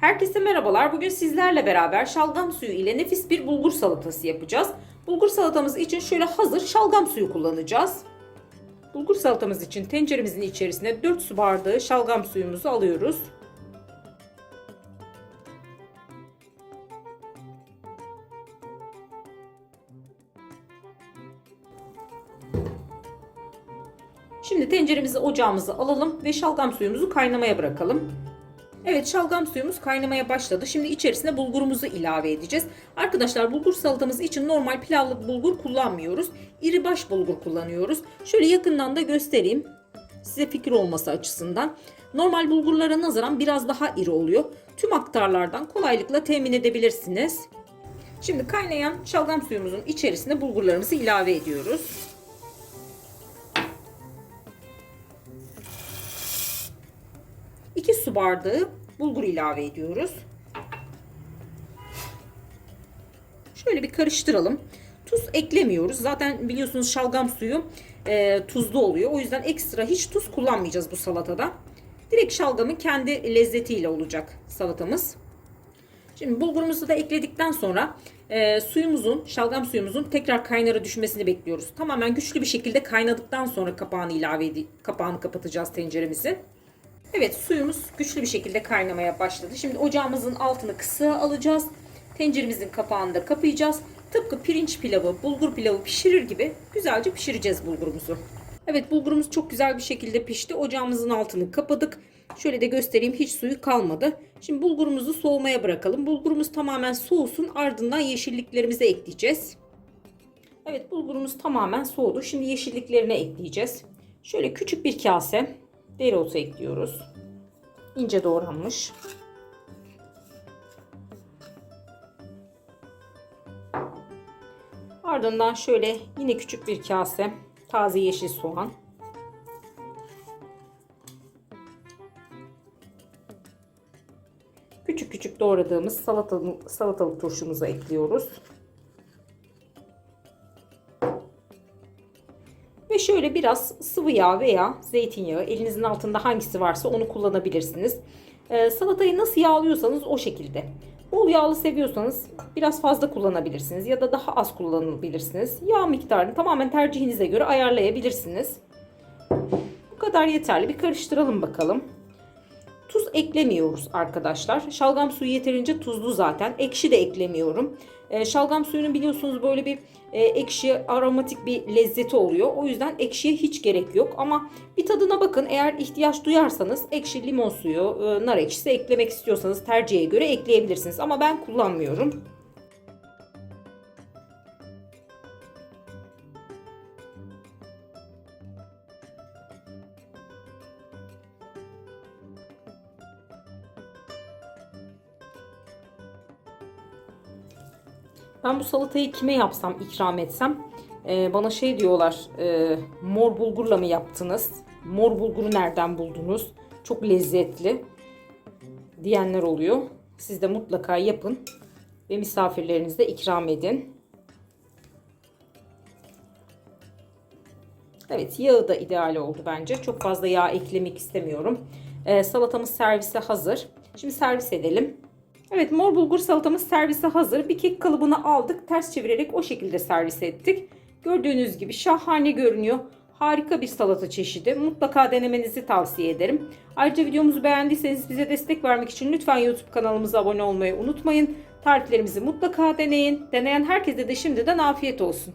Herkese merhabalar. Bugün sizlerle beraber şalgam suyu ile nefis bir bulgur salatası yapacağız. Bulgur salatamız için şöyle hazır şalgam suyu kullanacağız. Bulgur salatamız için tenceremizin içerisine 4 su bardağı şalgam suyumuzu alıyoruz. Şimdi tenceremizi ocağımıza alalım ve şalgam suyumuzu kaynamaya bırakalım. Evet şalgam suyumuz kaynamaya başladı. Şimdi içerisine bulgurumuzu ilave edeceğiz. Arkadaşlar bulgur salatamız için normal pilavlık bulgur kullanmıyoruz. İri baş bulgur kullanıyoruz. Şöyle yakından da göstereyim. Size fikir olması açısından. Normal bulgurlara nazaran biraz daha iri oluyor. Tüm aktarlardan kolaylıkla temin edebilirsiniz. Şimdi kaynayan şalgam suyumuzun içerisine bulgurlarımızı ilave ediyoruz. İki su bardağı bulgur ilave ediyoruz. Şöyle bir karıştıralım. Tuz eklemiyoruz. Zaten biliyorsunuz şalgam suyu e, tuzlu oluyor. O yüzden ekstra hiç tuz kullanmayacağız bu salatada. Direkt şalgamın kendi lezzetiyle olacak salatamız. Şimdi bulgurumuzu da ekledikten sonra e, suyumuzun, şalgam suyumuzun tekrar kaynara düşmesini bekliyoruz. Tamamen güçlü bir şekilde kaynadıktan sonra kapağını ilave edip kapağını kapatacağız tenceremizin. Evet suyumuz güçlü bir şekilde kaynamaya başladı. Şimdi ocağımızın altını kısığa alacağız. Tenceremizin kapağını da kapayacağız. Tıpkı pirinç pilavı, bulgur pilavı pişirir gibi güzelce pişireceğiz bulgurumuzu. Evet bulgurumuz çok güzel bir şekilde pişti. Ocağımızın altını kapadık. Şöyle de göstereyim hiç suyu kalmadı. Şimdi bulgurumuzu soğumaya bırakalım. Bulgurumuz tamamen soğusun ardından yeşilliklerimizi ekleyeceğiz. Evet bulgurumuz tamamen soğudu. Şimdi yeşilliklerine ekleyeceğiz. Şöyle küçük bir kase dereotu ekliyoruz. İnce doğranmış. Ardından şöyle yine küçük bir kase taze yeşil soğan. Küçük küçük doğradığımız salatalık, salatalık turşumuzu ekliyoruz. Ve şöyle biraz sıvı yağ veya zeytinyağı elinizin altında hangisi varsa onu kullanabilirsiniz. Ee, salatayı nasıl yağlıyorsanız o şekilde. Bol yağlı seviyorsanız biraz fazla kullanabilirsiniz ya da daha az kullanabilirsiniz. Yağ miktarını tamamen tercihinize göre ayarlayabilirsiniz. Bu kadar yeterli. Bir karıştıralım bakalım. Tuz eklemiyoruz arkadaşlar. Şalgam suyu yeterince tuzlu zaten. Ekşi de eklemiyorum. Ee, şalgam suyunun biliyorsunuz böyle bir e, ekşi aromatik bir lezzeti oluyor. O yüzden ekşiye hiç gerek yok. Ama bir tadına bakın. Eğer ihtiyaç duyarsanız ekşi limon suyu, e, nar ekşisi eklemek istiyorsanız tercihe göre ekleyebilirsiniz. Ama ben kullanmıyorum. Ben bu salatayı kime yapsam, ikram etsem e, bana şey diyorlar, e, mor bulgurla mı yaptınız? Mor bulguru nereden buldunuz? Çok lezzetli diyenler oluyor. Siz de mutlaka yapın ve misafirlerinize ikram edin. Evet yağı da ideal oldu bence. Çok fazla yağ eklemek istemiyorum. E, salatamız servise hazır. Şimdi servis edelim. Evet mor bulgur salatamız servise hazır. Bir kek kalıbını aldık. Ters çevirerek o şekilde servis ettik. Gördüğünüz gibi şahane görünüyor. Harika bir salata çeşidi. Mutlaka denemenizi tavsiye ederim. Ayrıca videomuzu beğendiyseniz bize destek vermek için lütfen YouTube kanalımıza abone olmayı unutmayın. Tariflerimizi mutlaka deneyin. Deneyen herkese de şimdiden afiyet olsun.